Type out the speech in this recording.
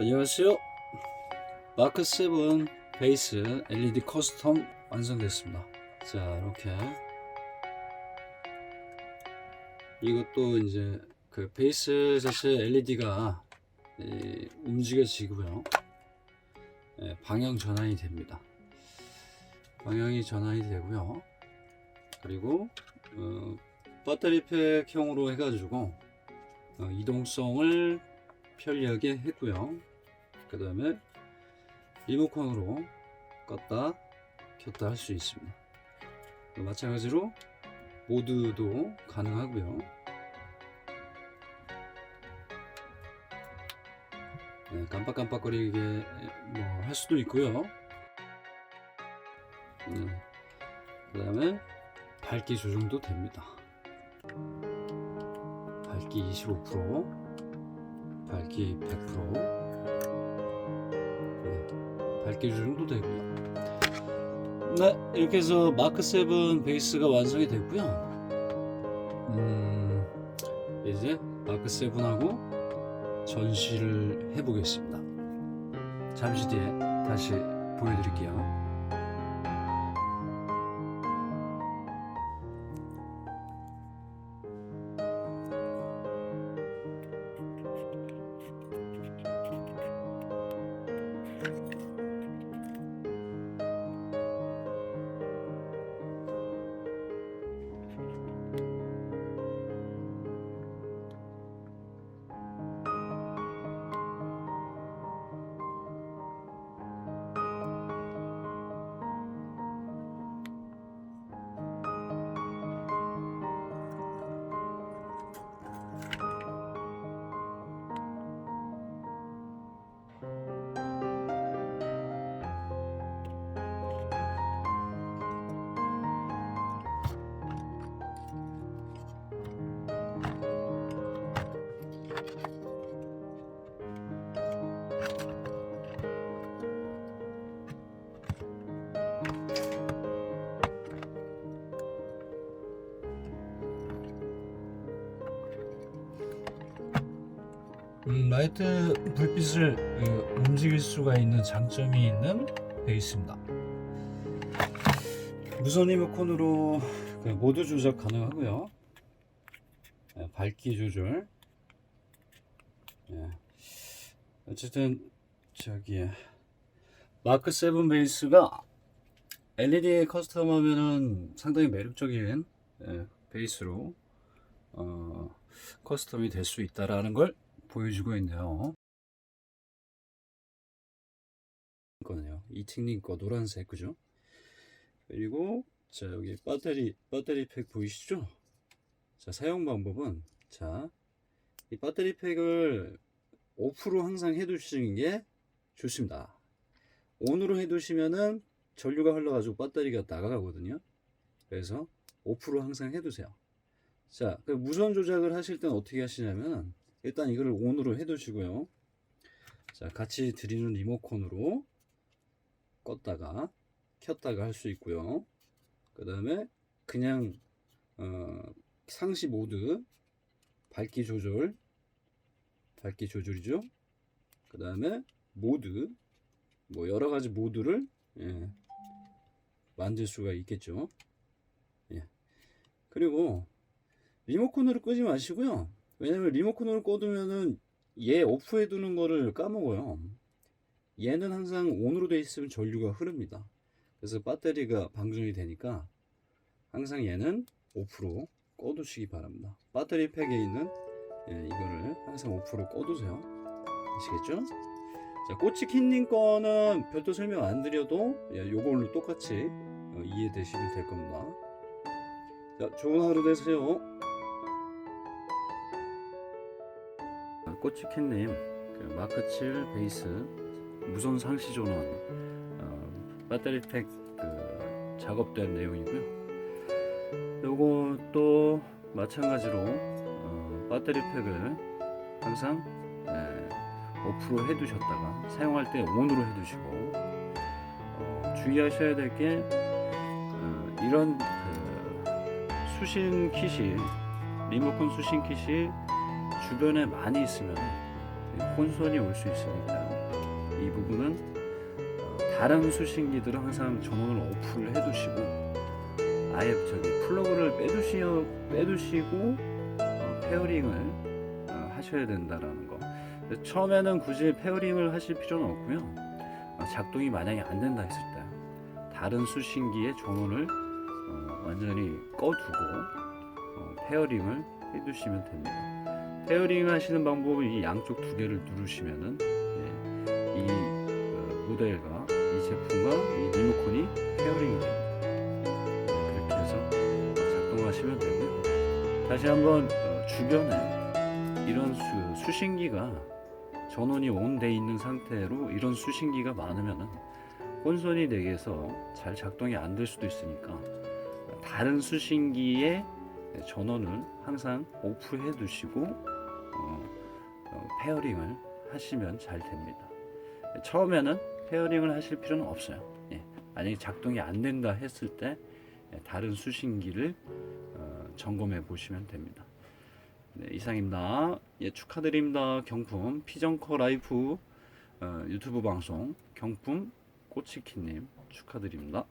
안녕하세요. 마크 7 베이스 LED 커스텀 완성됐습니다. 자, 이렇게 이것도 이제 그 베이스 자체 LED가 움직여지고요. 예, 방향 전환이 됩니다. 방향이 전환이 되고요. 그리고 어, 배터리 팩형으로 해가지고 어, 이동성을 편리하게 했고요. 그 다음에 리모컨으로 껐다 켰다 할 수 있습니다. 마찬가지로 모드도 가능하고요. 네, 깜빡깜빡거리게 뭐 할 수도 있고요. 네, 그 다음에 밝기 조정도 됩니다. 밝기 25%, 밝기 100%, 네, 밝기 조정도 되고요. 네, 이렇게 해서 마크 7 베이스가 완성이 됐고요. 음, 이제 마크 7하고 전시를 해보겠습니다. 잠시 뒤에 다시 보여드릴게요. 음, 라이트 불빛을 그, 움직일 수가 있는 장점이 있는 베이스입니다. 무선 리모컨으로 그 모드 조작 가능하고요. 네, 밝기 조절. 네. 어쨌든 저기 마크 7 베이스가 LED 커스텀 하면은 상당히 매력적인 예, 베이스로 어, 커스텀이 될 수 있다라는 걸 보여주고 있네요. 거네요. 이팅님 거 노란색 그죠? 그리고 자 여기 배터리 배터리 팩 보이시죠? 자 사용 방법은 자 이 배터리 팩을 오프로 항상 해두시는 게 좋습니다. 온으로 해두시면은 전류가 흘러가지고 배터리가 나가거든요. 그래서 오프로 항상 해두세요. 자, 그 무선 조작을 하실 때는 어떻게 하시냐면 일단 이거를 온으로 해두시고요. 자, 같이 드리는 리모컨으로 껐다가 켰다가 할 수 있고요. 그 다음에 그냥 어, 상시 모드 밝기 조절 밝기 조절이죠. 그 다음에 모드 뭐 여러 가지 모드를 예, 만들 수가 있겠죠. 예. 그리고 리모컨으로 끄지 마시고요. 왜냐면 리모컨으로 꺼두면은 얘 오프해 두는 거를 까먹어요. 얘는 항상 온으로 돼 있으면 전류가 흐릅니다. 그래서 배터리가 방전이 되니까 항상 얘는 오프로 꺼두시기 바랍니다. 배터리 팩에 있는 예, 이거를 항상 오프로 꺼두세요. 아시겠죠? 자, 꼬치킨님 거는 별도 설명 안 드려도 예, 요걸로 똑같이 어, 이해되시면 될 겁니다. 자, 좋은 하루 되세요. 꼬치캔님 그 마크 7 베이스 무선 상시 전원 어, 배터리 팩 그, 작업된 내용이고요. 요것도 마찬가지로 어, 배터리 팩을 항상 예, 오프로 해두셨다가 사용할 때 온으로 해두시고 어, 주의하셔야 될게 어, 이런 그 수신 킷이 리모컨 수신 킷이 주변에 많이 있으면 혼선이 올 수 있으니까 이 부분은 어, 다른 수신기들은 항상 전원을 오프를 해두시고 아예 저기 플러그를 빼두시 빼두시고 어, 페어링을 어, 하셔야 된다라는 거. 처음에는 굳이 페어링을 하실 필요는 없고요. 어, 작동이 만약에 안 된다 했을 때 다른 수신기의 전원을 어, 완전히 꺼두고 어, 페어링을 해두시면 됩니다. 페어링 하시는 방법은 이 양쪽 두 개를 누르시면은 예, 이 어, 모델과 이 제품과 이 리모컨이 페어링이 됩니다. 네, 그렇게 해서 작동하시면 되고요. 다시 한번 어, 주변에 이런 수, 수신기가 전원이 온돼 있는 상태로 이런 수신기가 많으면은 콘솔이 댁에서 잘 작동이 안 될 수도 있으니까 다른 수신기의 전원을 항상 오프해 두시고 페어링을 하시면 잘 됩니다. 처음에는 페어링을 하실 필요는 없어요. 예, 만약에 작동이 안 된다 했을 때 예, 다른 수신기를 어, 점검해 보시면 됩니다. 네, 이상입니다. 예, 축하드립니다. 경품 피정커 라이프 어, 유튜브 방송 경품 꼬치키님 축하드립니다.